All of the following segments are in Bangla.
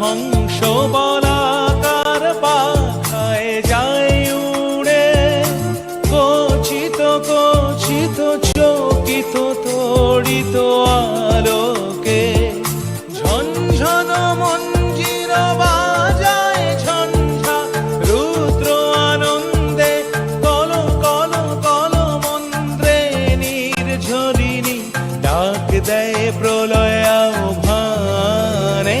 হংস বলাকার পাখায় যায় উড়ে। কচিত কচিত, চকিত, তড়িত আলোকে। ঝনঝন মঞ্জির বাজায় ঝঞ্ঝা, রুদ্র কল কল কল মন্ত্রে নীর ডাক দেয় ভানে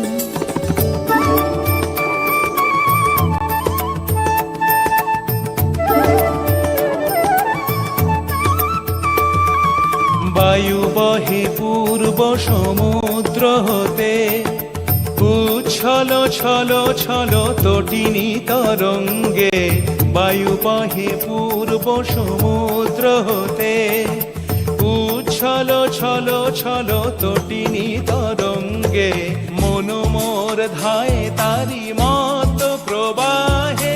সমুদ্র হতে উচ্ছল, ছল ছল তটিনী তরঙ্গে বায়ু বহে পূর্ব সমুদ্র হতে উচ্ছল, ছল ছল তটিনী তরঙ্গে মনোমোর ধায় তারি মত প্রবাহে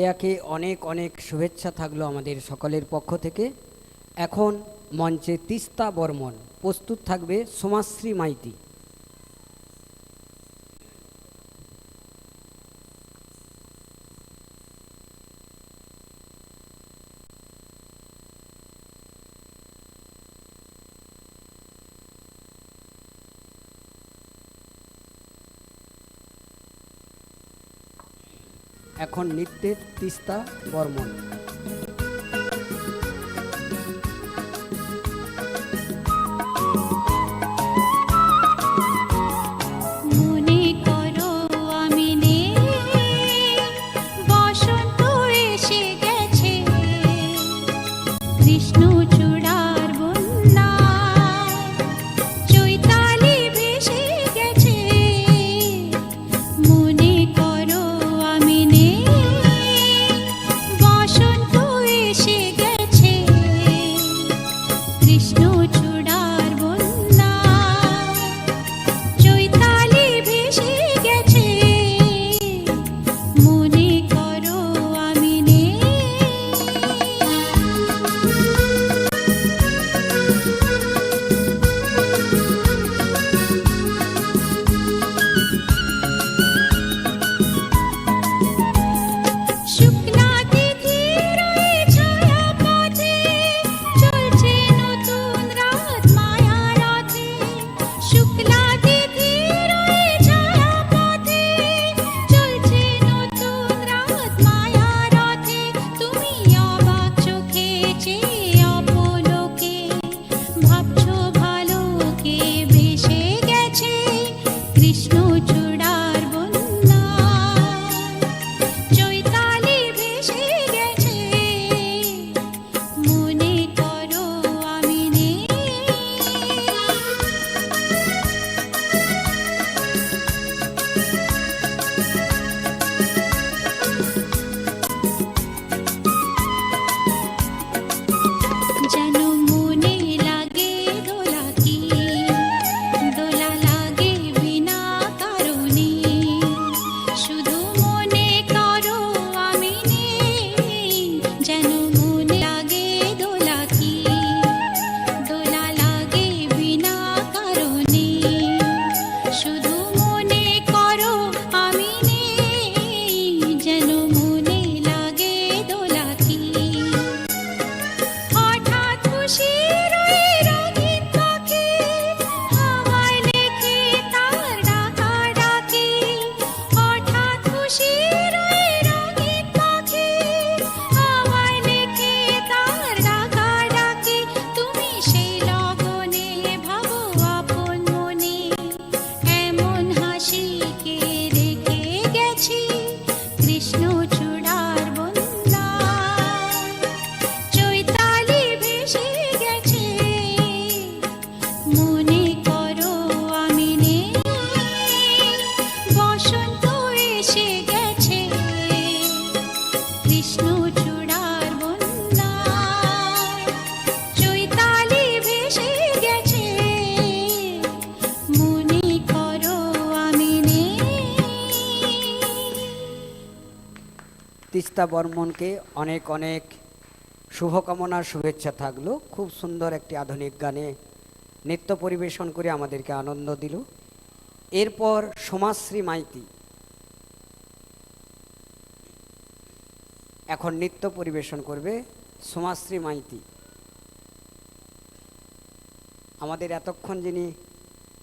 কেয়াকে অনেক অনেক শুভেচ্ছা থাকল আমাদের সকলের পক্ষ থেকে। এখন মঞ্চে তিস্তা বর্মন প্রস্তুত থাকবে সোমাশ্রী মাইতি। এখন নৃত্যের তিস্তা বর্মন তিস্তা বর্মনকে অনেক অনেক শুভকামনা, শুভেচ্ছা থাকল। খুব সুন্দর একটি আধুনিক গানে নৃত্য পরিবেশন করে আমাদেরকে আনন্দ দিল। এরপর সমাজশ্রী মাইতি। এখন নৃত্য পরিবেশন করবে সমাজশ্রী মাইতি। আমাদের এতক্ষণ যিনি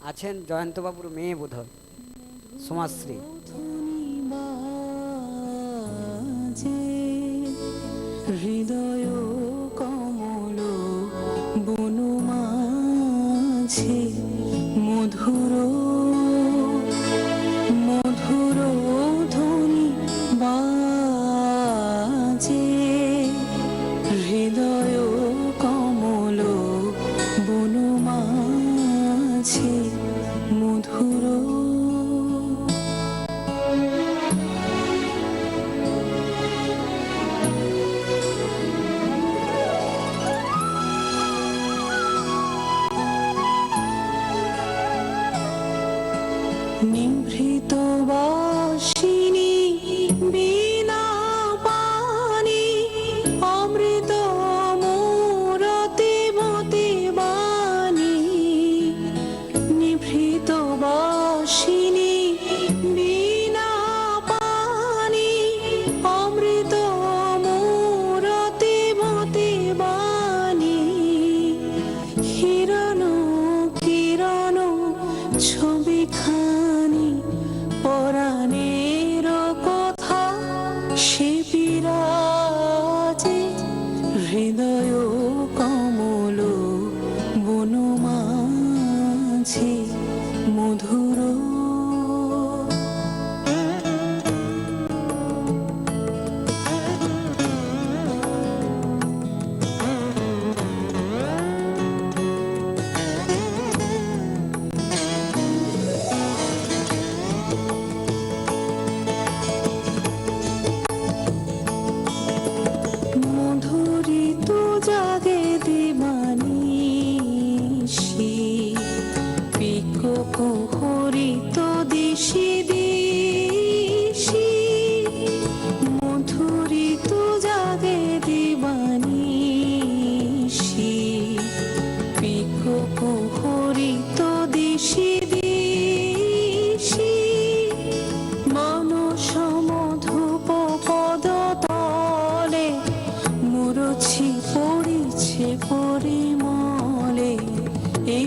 আছেন, জয়ন্তবাবুর মেয়ে বোধহয় সমাজশ্রী হৃদয় কমল বনু মাঝে মধুর মধুর নিভৃত বাসিনী মাঝে মধুর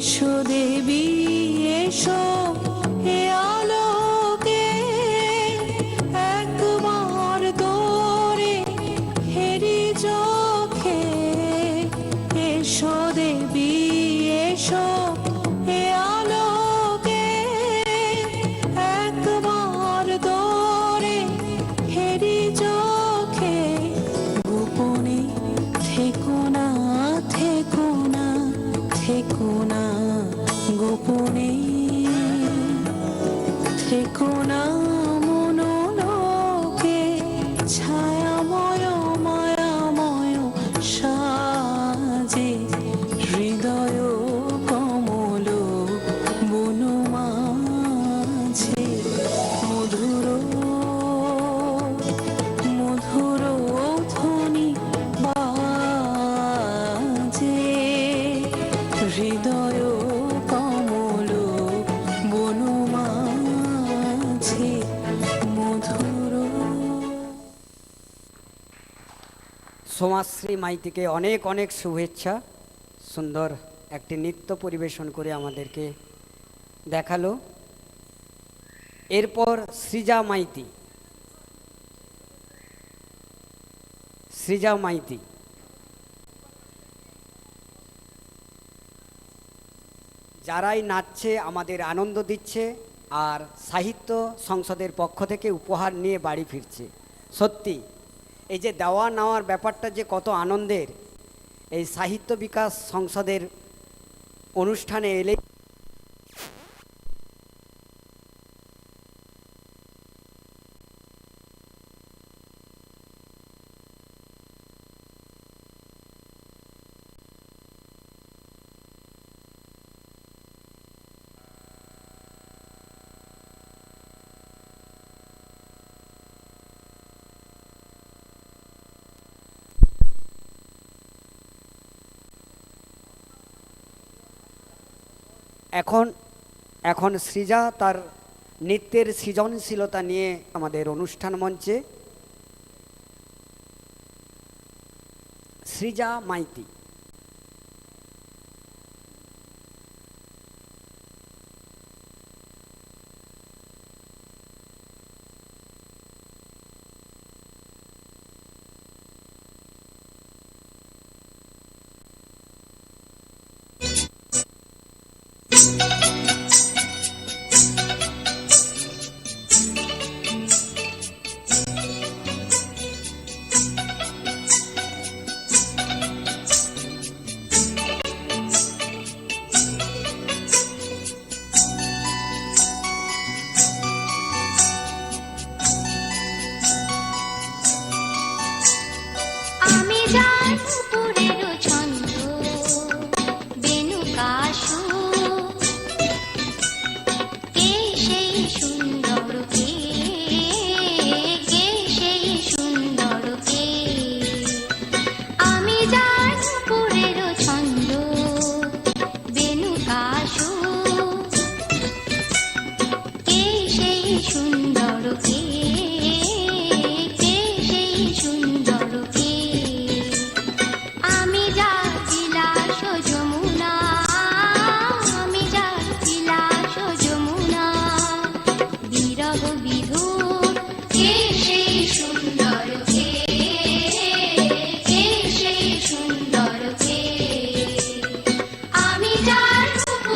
এসো দেবী এসো। সমাজশ্রী মাইতিকে অনেক অনেক শুভেচ্ছা। সুন্দর একটি নৃত্য পরিবেশন করে আমাদেরকে দেখাল। এরপর সৃজা মাইতি। সৃজা মাইতি। যারাই নাচছে, আমাদের আনন্দ দিচ্ছে আর সাহিত্য সংসদের পক্ষ থেকে উপহার নিয়ে বাড়ি ফিরছে। সত্যি এই যে দেওয়া নেওয়ার ব্যাপারটা যে কত আনন্দের এই সাহিত্য বিকাশ সংসদের অনুষ্ঠানে এলে এখন এখন সৃজা তার নৃত্যের সৃজনশীলতা নিয়ে আমাদের অনুষ্ঠান মঞ্চে। সৃজা মাইতি।